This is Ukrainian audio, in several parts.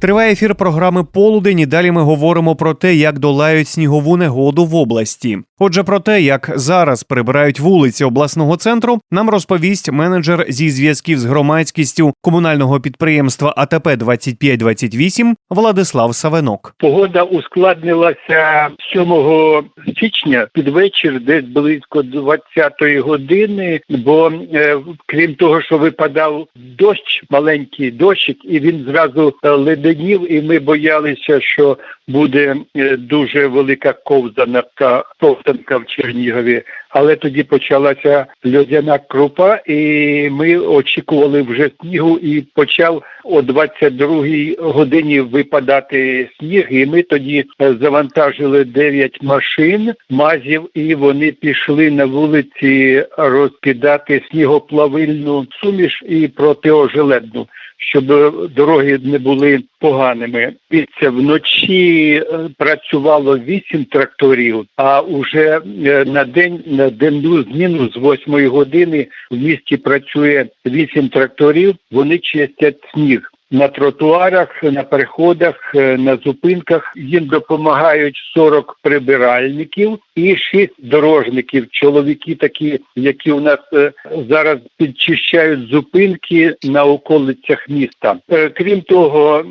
Триває ефір програми Полудень. і Далі ми говоримо про те, як долають снігову негоду в області. Отже, про те, як зараз прибирають вулиці обласного центру, нам розповість менеджер зі зв'язків з громадськістю комунального підприємства АТП 2528 Владислав Савенок. Погода ускладнилася 7 січня під вечір, десь близько 20-ї години. Бо е, крім того, що випадав дощ, маленький дощик, і він зразу е, леденів, і ми боялися, що буде е, дуже велика ковзанка, ковзанка в Чернігові. Але тоді почалася льодяна крупа, і ми очікували вже снігу, і почав о 22-й годині випадати сніг. І ми тоді е, завантажили 9 машин мазів, і вони пішли на вулиці розкидати снігоплавильну суміш і протиожеледну щоб дороги не були поганими. Дивіться, вночі е, працювало вісім тракторів, а уже е, на день на денну зміну з восьмої години в місті працює вісім тракторів. Вони чистять сніг на тротуарах, на переходах, е, на зупинках. Їм допомагають 40 прибиральників і 6 дорожників. Чоловіки, такі, які у нас е, зараз підчищають зупинки на околицях міста. Е, крім того,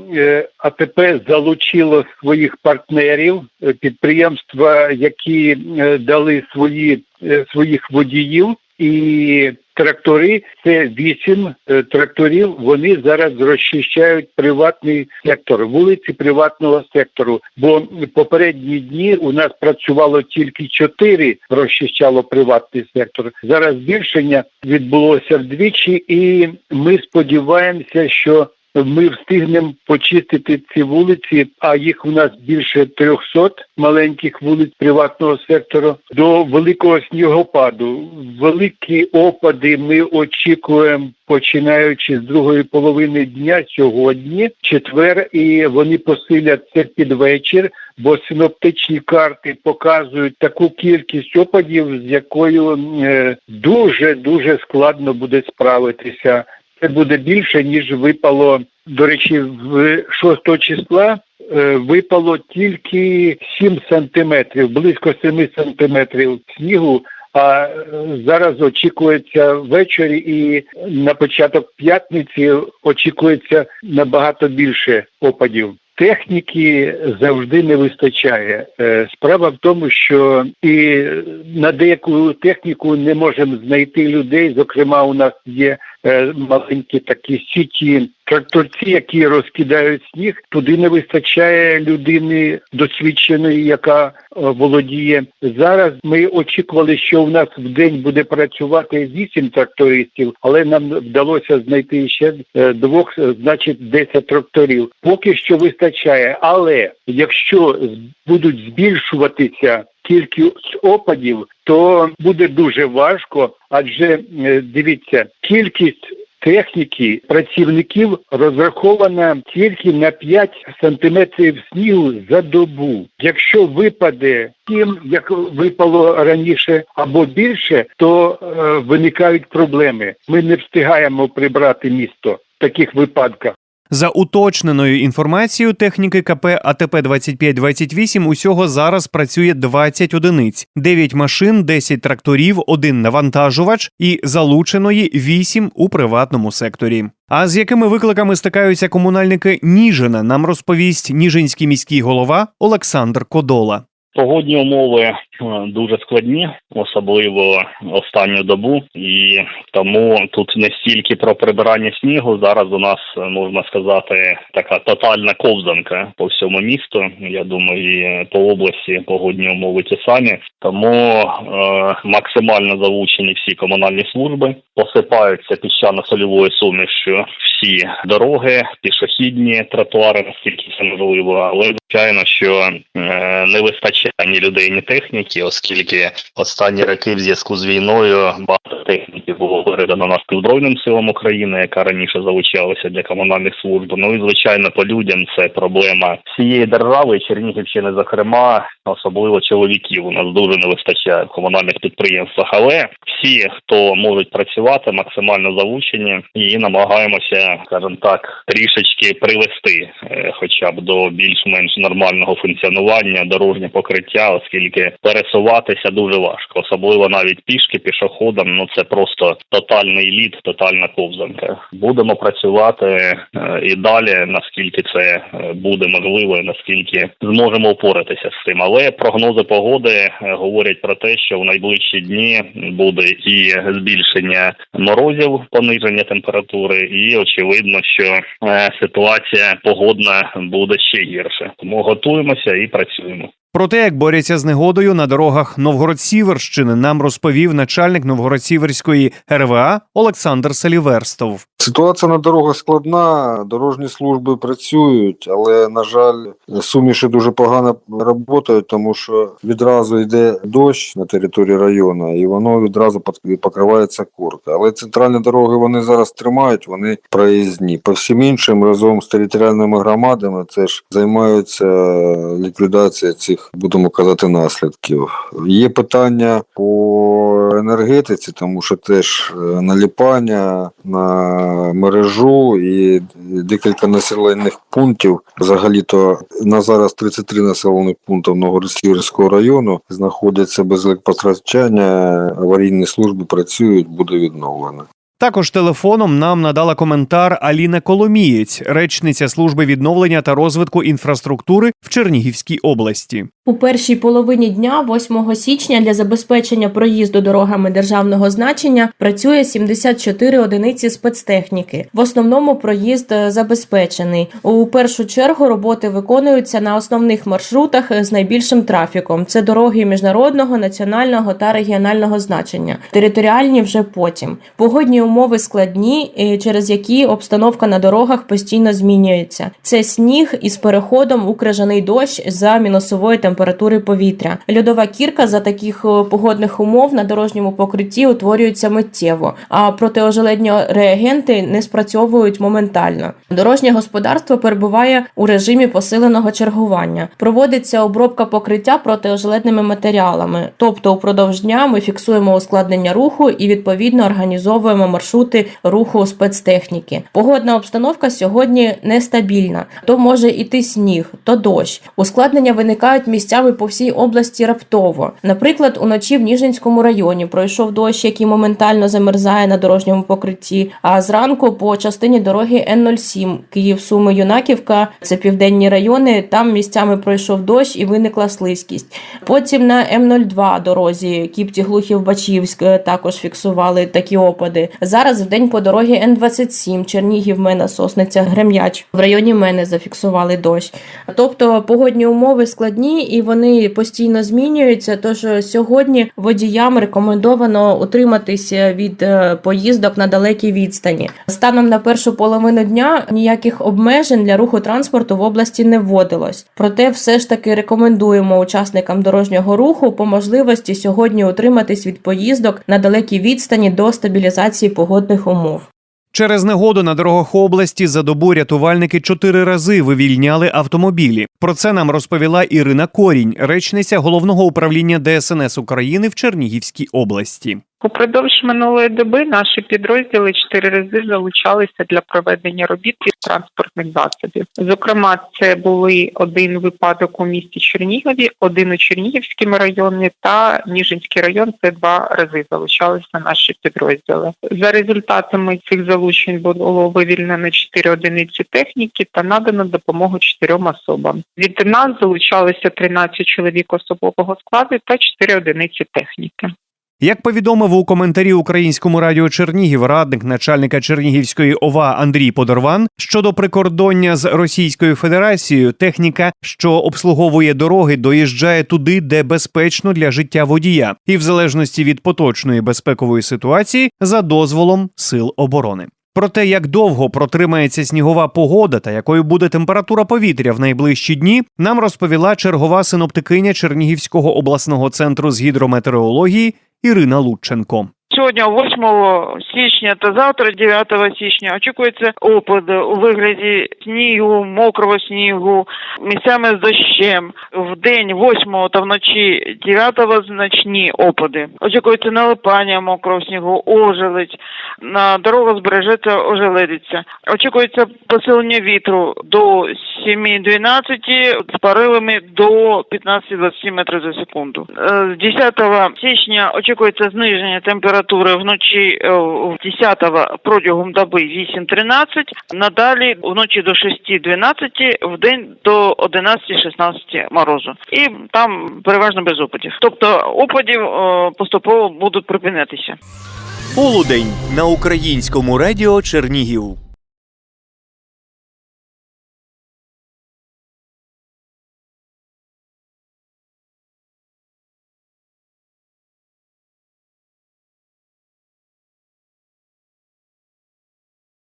АТП залучило своїх партнерів підприємства, які дали свої своїх водіїв і трактори. Це вісім е, тракторів. Вони зараз розчищають приватний сектор, вулиці приватного сектору. Бо попередні дні у нас працювало тільки чотири, розчищало приватний сектор. Зараз збільшення відбулося вдвічі, і ми сподіваємося, що ми встигнемо почистити ці вулиці, а їх у нас більше 300 маленьких вулиць приватного сектору до великого снігопаду. Великі опади ми очікуємо. Починаючи з другої половини дня сьогодні, четвер, і вони посиляться під вечір, бо синоптичні карти показують таку кількість опадів, з якою е, дуже дуже складно буде справитися це буде більше ніж випало. До речі, в 6 числа е, випало тільки 7 сантиметрів, близько 7 сантиметрів снігу. А е, зараз очікується ввечері, і на початок п'ятниці очікується набагато більше опадів. Техніки завжди не вистачає. Е, справа в тому, що і на деяку техніку не можемо знайти людей. Зокрема, у нас є Е, маленькі такі сіті тракторці, які розкидають сніг, туди не вистачає людини досвідченої, яка е, володіє. Зараз ми очікували, що у нас в день буде працювати вісім трактористів, але нам вдалося знайти ще е, двох, значить, десять тракторів. Поки що вистачає, але якщо будуть збільшуватися кількість опадів, то буде дуже важко, адже е, дивіться, кількість техніки працівників розрахована тільки на 5 сантиметрів снігу за добу. Якщо випаде тим, як випало раніше або більше, то е, виникають проблеми. Ми не встигаємо прибрати місто в таких випадках. За уточненою інформацією техніки КП АТП 2528 усього зараз працює 20 одиниць, 9 машин, 10 тракторів, 1 навантажувач і залученої 8 у приватному секторі. А з якими викликами стикаються комунальники Ніжина, нам розповість Ніжинський міський голова Олександр Кодола. Погодні умови е, дуже складні, особливо останню добу, і тому тут не стільки про прибирання снігу. Зараз у нас е, можна сказати така тотальна ковзанка по всьому місту. Я думаю, і по області погодні умови ті самі. Тому е, максимально залучені всі комунальні служби, посипаються піщано-сольовою сумішю всі дороги, пішохідні тротуари, наскільки це можливо, але звичайно, що е, не вистачає ні людей, ні техніки, оскільки останні роки в зв'язку з війною багато техніки було передано на Збройним силам України, яка раніше залучалася для комунальних служб. Ну і звичайно, по людям це проблема всієї держави, Чернігівщини, зокрема, особливо чоловіків. У нас дуже не вистачає в комунальних підприємствах. Але всі, хто можуть працювати, максимально залучені і намагаємося, скажімо так, трішечки привести, е, хоча б до більш-менш нормального функціонування дорожнє покриття, оскільки пересуватися дуже важко, особливо навіть пішки пішоходам. Ну це просто тотальний лід, тотальна ковзанка. Будемо працювати е, і далі, наскільки це е, буде можливо, і наскільки зможемо впоратися з цим. Але прогнози погоди е, говорять про те, що в найближчі дні буде і збільшення морозів, пониження температури, і очевидно, що ситуація погодна буде ще гірше. Тому готуємося і працюємо. Про те, як борються з негодою на дорогах Новгород-Сіверщини, нам розповів начальник Новгород-Сіверської РВА Олександр Саліверстов. Ситуація на дорогах складна, дорожні служби працюють, але на жаль, суміші дуже погано працюють, тому що відразу йде дощ на території району, і воно відразу пок- покривається корка. Але центральні дороги вони зараз тримають, вони проїзні. По всім іншим разом з територіальними громадами це ж займаються ліквідацією цих, будемо казати, наслідків. Є питання по енергетиці, тому що теж е, наліпання на мережу і декілька населених пунктів. Взагалі-то на зараз 33 населених пунктів Новгород-Сіверського району знаходяться без електропостачання, аварійні служби працюють, буде відновлено. Також телефоном нам надала коментар Аліна Коломієць, речниця служби відновлення та розвитку інфраструктури в Чернігівській області. У першій половині дня, 8 січня, для забезпечення проїзду дорогами державного значення працює 74 одиниці спецтехніки. В основному проїзд е, забезпечений. У першу чергу роботи виконуються на основних маршрутах з найбільшим трафіком. Це дороги міжнародного, національного та регіонального значення. Територіальні вже потім. Погодні умови складні, е, через які обстановка на дорогах постійно змінюється. Це сніг із переходом у крижаний дощ за мінусової температури повітря. Льодова кірка за таких е, погодних умов на дорожньому покритті утворюється миттєво, а протиожеледні реагенти не спрацьовують моментально. Дорожнє господарство перебуває у режимі посиленого чергування. Проводиться обробка покриття протиожеледними матеріалами, тобто упродовж дня ми фіксуємо ускладнення руху і відповідно організовуємо маршрути руху спецтехніки. Погодна обстановка сьогодні нестабільна. То може іти сніг, то дощ. Ускладнення виникають місцями по всій області раптово. Наприклад, уночі в Ніжинському районі пройшов дощ, який моментально замерзає на дорожньому покритті. А зранку по частині дороги Н-07 Київ, Суми, Юнаківка, це південні райони. Там місцями пройшов дощ і виникла слизькість. Потім на М02 дорозі Кіпті Глухів Бачівськ е, також фіксували такі опади. Зараз в день по дорогі Н27 Чернігів, Мена, Сосниця, Грем'яч в районі мене зафіксували дощ. Тобто погодні умови складні і вони постійно змінюються. Тож сьогодні водіям рекомендовано утриматися від е, поїздок на далекій відстані. Станом на першу половину дня ніяких обмежень для руху транспорту в області не вводилось. Проте, все ж таки рекомендуємо учасникам дорожнього руху по можливості сьогодні утриматись від поїздок на далекій відстані до стабілізації погодних умов. Через негоду на дорогах області за добу рятувальники чотири рази вивільняли автомобілі. Про це нам розповіла Ірина Корінь, речниця головного управління ДСНС України в Чернігівській області. Упродовж минулої доби наші підрозділи чотири рази залучалися для проведення робіт із транспортних засобів. Зокрема, це були один випадок у місті Чернігові, один у Чернігівському районі та Ніжинський район. Це два рази залучалися наші підрозділи. За результатами цих залучень було вивільнено чотири одиниці техніки та надано допомогу чотирьом особам. Від нас залучалися 13 чоловік особового складу та 4 одиниці техніки. Як повідомив у коментарі українському радіо Чернігів радник начальника Чернігівської ОВА Андрій Подорван щодо прикордоння з Російською Федерацією, техніка, що обслуговує дороги, доїжджає туди, де безпечно для життя водія, і в залежності від поточної безпекової ситуації за дозволом сил оборони. Про те, як довго протримається снігова погода та якою буде температура повітря в найближчі дні, нам розповіла чергова синоптикиня Чернігівського обласного центру з гідрометеорології Ірина Лученко. Сьогодні, 8 січня та завтра, 9 січня, очікується опад у вигляді снігу, мокрого снігу, місцями з дощем. В день 8 та вночі 9 значні опади. Очікується налипання мокрого снігу, ожеледь. На дорогах збережеться ожеледиця. Очікується посилення вітру до 7-12 з поривами до 15-20 метрів за секунду. З 10 січня очікується зниження температури вночі е, в 10 протягом доби 8-13, надалі вночі до 6-12, в день до 11-16 морозу. І там переважно без опадів. Тобто опадів е, поступово будуть припинятися. Полудень на українському радіо Чернігів.